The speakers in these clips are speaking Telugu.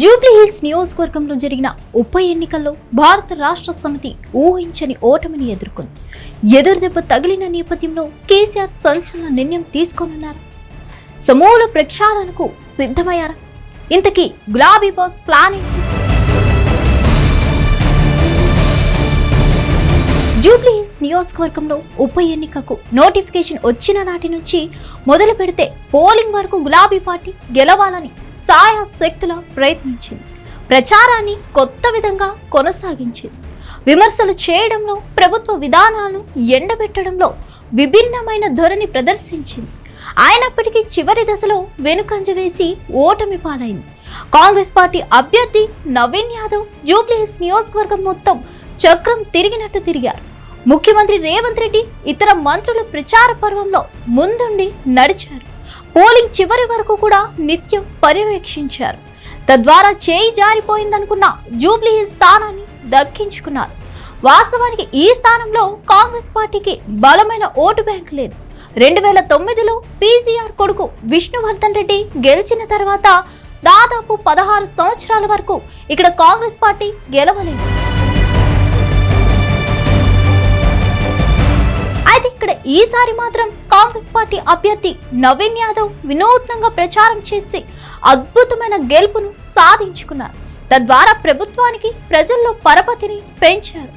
జూబ్లీహిల్స్ నియోజకవర్గంలో జరిగిన ఉప ఎన్నికల్లో భారత రాష్ట్ర సమితి ఊహించని ఓటమిని ఎదుర్కొంది. ఎదురుదెబ్బ తగిలిన నేపథ్యంలో కేసీఆర్ సంచలన నిర్ణయం తీసుకోనున్నారు. సమూల ప్రక్షాళనకు సిద్ధమయ్యారా. ఇంతకీ గులాబీ బాస్ ప్లానింగ్ జూబ్లీహిల్స్ నియోజకవర్గంలో ఉప ఎన్నికకు నోటిఫికేషన్ వచ్చిన నాటి నుంచి మొదలు పెడితే పోలింగ్ వరకు గులాబీ పార్టీ గెలవాలని శక్తుల ప్రయత్నించింది. ప్రచారాన్ని కొత్త విధంగా కొనసాగించింది. విమర్శలు చేయడంలో ప్రభుత్వ విధానాలను ఎండబెట్టడంలో విభిన్నమైన ధోరణి ప్రదర్శించింది. అయినప్పటికీ చివరి దశలో వెనుకంజ వేసి ఓటమి పాలైంది. కాంగ్రెస్ పార్టీ అభ్యర్థి నవీన్ యాదవ్ జూబ్లీహిల్స్ నియోజకవర్గం మొత్తం చక్రం తిరిగినట్టు తిరిగారు. ముఖ్యమంత్రి రేవంత్ రెడ్డి ఇతర మంత్రులు ప్రచార పర్వంలో ముందుండి నడిచారు. పోలింగ్ చివరి వరకు కూడా నిత్యం పర్యవేక్షించారు. తద్వారా చేయి జారిపోయిందనుకున్న జూబ్లీ స్థానాన్ని దక్కించుకున్నారు. వాస్తవానికి ఈ స్థానంలో కాంగ్రెస్ పార్టీకి బలమైన ఓటు బ్యాంక్ లేదు. రెండు వేల తొమ్మిదిలో పీజీఆర్ కొడుకు విష్ణువర్ధన్ రెడ్డి గెలిచిన తర్వాత దాదాపు పదహారు సంవత్సరాల వరకు ఇక్కడ కాంగ్రెస్ పార్టీ గెలవలేదు. ఈసారి మాత్రం కాంగ్రెస్ పార్టీ అభ్యర్థి నవీన్ యాదవ్ వినూత్నంగా ప్రచారం చేసి అద్భుతమైన గెలుపును సాధించుకున్నారు. తద్వారా ప్రభుత్వానికి ప్రజల్లో పరపతిని పెంచారు.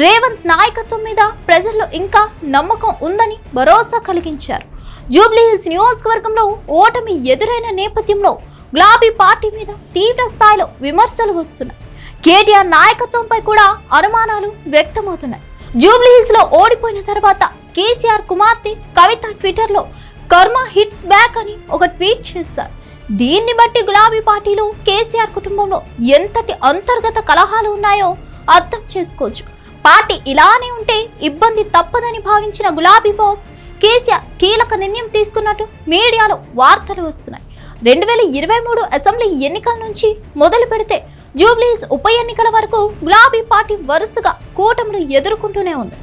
రేవంత్ నాయకత్వం మీద ప్రజల్లో ఇంకా నమ్మకం ఉందని భరోసా కలిగించారు. జూబ్లీహిల్స్ నియోజకవర్గంలో ఓటమి ఎదురైన నేపథ్యంలో గులాబీ పార్టీ మీద తీవ్ర స్థాయిలో విమర్శలు వస్తున్నాయి. కేటీఆర్ నాయకత్వంపై కూడా అనుమానాలు వ్యక్తమవుతున్నాయి. జూబ్లీహిల్స్లో ఓడిపోయిన తర్వాత కేసీఆర్ కుమార్తె కవిత ట్విట్టర్లో కర్మ హిట్స్ బ్యాక్ అని ఒక ట్వీట్ చేశారు. దీన్ని బట్టి గులాబీ పార్టీలో కేసీఆర్ కుటుంబంలో ఎంతటి అంతర్గత కలహాలు ఉన్నాయో అర్థం చేసుకోవచ్చు. పార్టీ ఇలానే ఉంటే ఇబ్బంది తప్పదని భావించిన గులాబీ బాస్ కేసీఆర్ కీలక నిర్ణయం తీసుకున్నట్టు మీడియాలో వార్తలు వస్తున్నాయి. రెండు వేల ఇరవై మూడు అసెంబ్లీ ఎన్నికల నుంచి మొదలు పెడితే జూబ్లీహిల్స్ ఉప ఎన్నికల వరకు గులాబీ పార్టీ వరుసగా కూటములు ఎదుర్కొంటూనే ఉంది.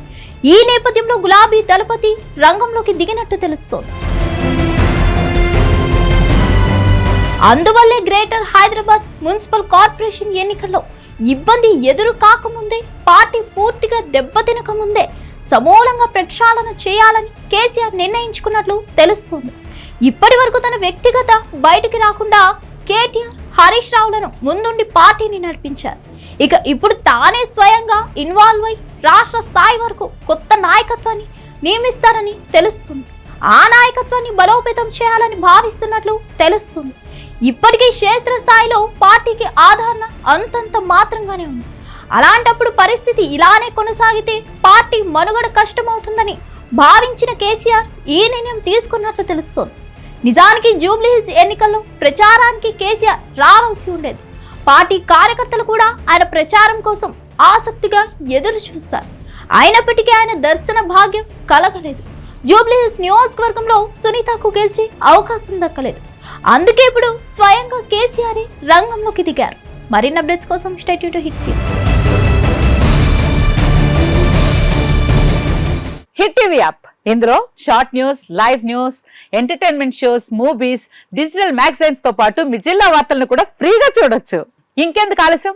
ఈ నేపథ్యంలో గులాబీ దళపతి రంగంలోకి దిగినట్టు తెలుస్తోంది. అందువల్లే గ్రేటర్ హైదరాబాద్ మున్సిపల్ కార్పొరేషన్ ఎన్నికల్లో ఇబ్బంది ఎదురు కాకముందే పార్టీ పూర్తిగా దెబ్బతినక ముందే సమూలంగా ప్రక్షాళన చేయాలని కేసీఆర్ నిర్ణయించుకున్నట్లు తెలుస్తుంది. ఇప్పటి వరకు తన వ్యక్తిగత బయటికి రాకుండా కేటీఆర్ హరీష్ రావులను ముందుండి పార్టీని నడిపించారు. ఇక ఇప్పుడు తానే స్వయంగా ఇన్వాల్వ్ అయి రాష్ట్ర స్థాయి వరకు కొత్త నాయకత్వాన్ని నియమిస్తారని తెలుస్తుంది. ఆ నాయకత్వాన్ని బలోపేతం చేయాలని భావిస్తున్నట్లు తెలుస్తుంది. ఇప్పటికీ క్షేత్ర స్థాయిలో పార్టీకి ఆదరణ అంతంత మాత్రంగానే ఉంది. అలాంటప్పుడు పరిస్థితి ఇలానే కొనసాగితే పార్టీ మనుగడ కష్టమవుతుందని భావించిన కేసీఆర్ ఈ నిర్ణయం తీసుకున్నట్లు తెలుస్తోంది. నిజానికి జూబ్లీహిల్స్ ఎన్నికల్లో ప్రచారానికి కేసీఆర్ రావాల్సి ఉండేది. పార్టీ కార్యకర్తలు కూడా ఆయన ప్రచారం కోసం ఆసక్తిగా ఎదురు చూశారు. అయినప్పటికీ ఆయన దర్శన భాగ్యం కలగలేదు. జూబ్లీహిల్స్ నియోజకవర్గంలో సునీతకు గెలిచి అవకాశం దక్కలేదు. అందుకే ఇప్పుడు స్వయంగా కేసీఆర్ రంగంలోకి దిగారు. మరిన్ని అప్డేట్స్ కోసం stay tuned to Hit TV. Hit TV app. ఇందులో short news live news entertainment shows movies digital మ్యాగజైన్స్తో పాటు మీ జిల్లా వార్తలను కూడా ఫ్రీగా చూడొచ్చు. ఇంకెందుకు ఆలస్యం?